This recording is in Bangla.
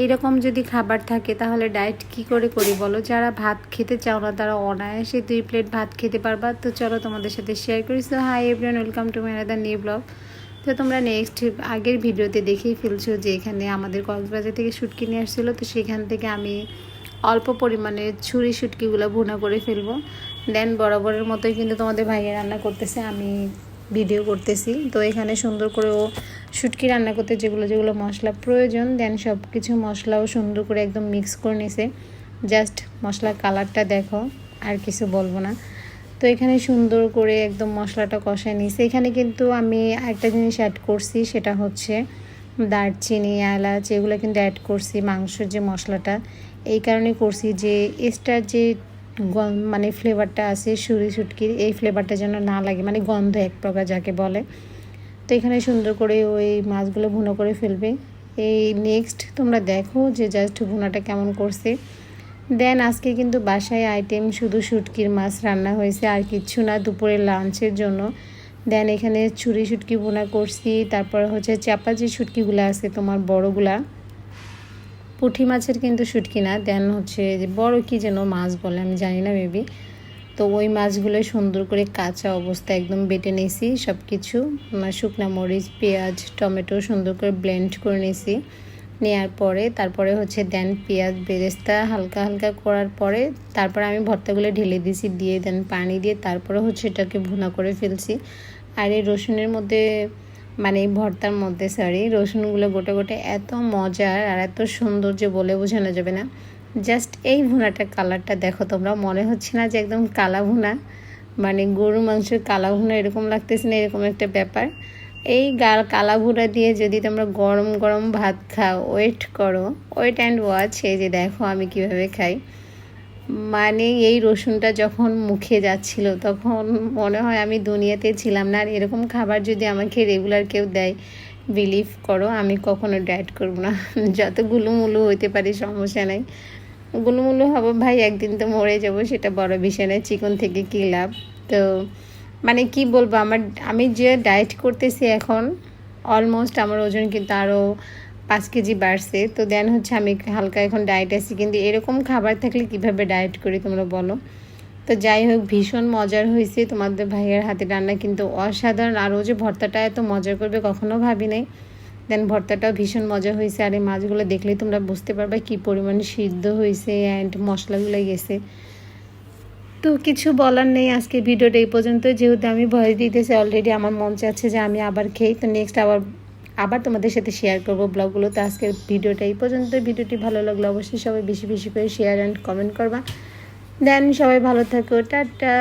এইরকম যদি খাবার থাকে, তাহলে ডায়েট কি করে করি বলো? যারা ভাত খেতে চাও না, তারা অনায়াসে দুই প্লেট ভাত খেতে পারবা। তো চলো তোমাদের সাথে শেয়ার করি। So hi everyone welcome to my other new blog তো তোমরা নেক্সট আগের ভিডিওতে দেখেই ফেলছো যে এখানে আমাদের কক্সবাজার থেকে শুটকি নিয়ে আসছিল। তো সেখান থেকে আমি অল্প পরিমাণে ছুরি শুটকিগুলো ভুনা করে ফেলব। দেন বরাবরের মতোই কিন্তু তোমাদের ভাইয়া রান্না করতেছে, আমি ভিডিও করতেছি। তো এখানে সুন্দর করে ও শুটকি রান্না করতে যেগুলো যেগুলো মশলা প্রয়োজন দেন সব কিছু মশলাও সুন্দর করে একদম মিক্স করে নিছে। জাস্ট মশলার কালারটা দেখো, আর কিছু বলব না। তো এখানে সুন্দর করে একদম মশলাটা কষায় নিয়েছি এখানে কিন্তু আমি একটা জিনিস অ্যাড করছি, সেটা হচ্ছে দারচিনি, এলাচ, এগুলো কিন্তু অ্যাড করছি মাংসের যে মশলাটা। এই কারণে করছি যে এক্সট্রা যে মানে ফ্লেভারটা আছে সুরি সুটকির এই ফ্লেভারটা যেন না লাগে মানে গন্ধ এক প্রকার যাকে বলে। তো এখানে সুন্দর করে ওই মাছগুলো ভুনো করে ফেলবে। এই নেক্সট তোমরা দেখো যে জাস্ট ভুনাটা কেমন করছে। দেন আজকে কিন্তু বাসায় আইটেম শুধু শুটকির মাছ রান্না হয়েছে, আর কিচ্ছু না দুপুরে লাঞ্চের জন্য। দেন এখানে ছুরি শুটকি বোনা করছি, তারপর হচ্ছে চাপা যে শুটকিগুলো আছে তোমার বড়গুলা। পুঁটি মাছের কিন্তু শুটকি না দেন হচ্ছে যে বড় কি যেন মাছ বলে আমি জানি না মেবি তো ওই মাছগুলো সুন্দর করে কাঁচা অবস্থা একদম বেটে নিয়েছি সব কিছু শুকনা মরিচ, পেঁয়াজ, টমেটো সুন্দর করে ব্লেন্ড করে নিয়েছি। নেওয়ার পরে, তারপরে হচ্ছে দেন পেঁয়াজ বেরেস্তা হালকা হালকা করার পরে, তারপরে আমি ভর্তাগুলো ঢেলে দিয়েছি, দিয়ে দেন পানি দিয়ে তারপরে হচ্ছে এটাকে ভুনা করে ফেলছি। আর এই রসুনের মধ্যে মানে এই ভর্তার মধ্যে সরি রসুনগুলো গোটে গোটে এত মজার আর এত সুন্দর যে বলে বোঝানো যাবে না। জাস্ট এই ভুনাটার কালারটা দেখো তোমরা, মনে হচ্ছে না যে একদম কালা ভুনা। মানে গরু মাংসের কালা ভুনা এরকম লাগতেছে না, এরকম একটা ব্যাপার। এই গাল কালা ভুনা দিয়ে যদি তোমরা গরম গরম ভাত খাও ওয়েট করো ওয়েট অ্যান্ড ওয়াচ এই যে দেখো আমি কীভাবে খাই। মানে এই রসুনটা যখন মুখে যাচ্ছিল, তখন মনে হয় আমি দুনিয়াতে ছিলাম না। আর এরকম খাবার যদি আমাকে রেগুলার কেউ দেয় বিলিভ করো, আমি কখনো ডায়েট করব না। যত গুলুমুলু হইতে পারি সমস্যা নাই। গুলুমুলু হব ভাই, একদিন তো মরে যাব, সেটা বড় বিষয় নয় চিকন থেকে কী লাভ? তো মানে কি বলব, আমার, আমি যে ডায়েট করতেছি এখন অলমোস্ট আমার ওজন কিন্তু আরও পাঁচ কেজি বাড়ছে, তো দেন হচ্ছে আমি হালকা এখন ডায়েট আছি, কিন্তু এরকম খাবার থাকলে কীভাবে ডায়েট করি তোমরা বলো? তো যাই হোক, ভীষণ মজার হয়েছে, তোমাদের ভাইয়ের হাতে রান্না কিন্তু অসাধারণ, আর ও যে ভর্তাটা এত মজা করবে কখনো ভাবি নাই দেন ভর্তাটাও ভীষণ মজা হয়েছে। আর এই মাছগুলো দেখলেই তোমরা বুঝতে পারবে কী পরিমাণে সিদ্ধ হয়েছে অ্যান্ড মশলাগুলো গেছে। তো কিছু বলার নেই আজকে ভিডিওটা এই পর্যন্ত যেহেতু আমি ভয় দিতেছি অলরেডি আমার মন চাচ্ছে যে আমি আবার খেই তো নেক্সট আবার আবার তোমাদের সাথে শেয়ার করব ব্লগগুলো। তো আজকের ভিডিওটা এই পর্যন্ত ভিডিওটি ভালো লাগল অবশ্যই সবাই বেশি বেশি করে শেয়ার অ্যান্ড কমেন্ট করবা। দেন সবাই ভালো থাকো। টাটা!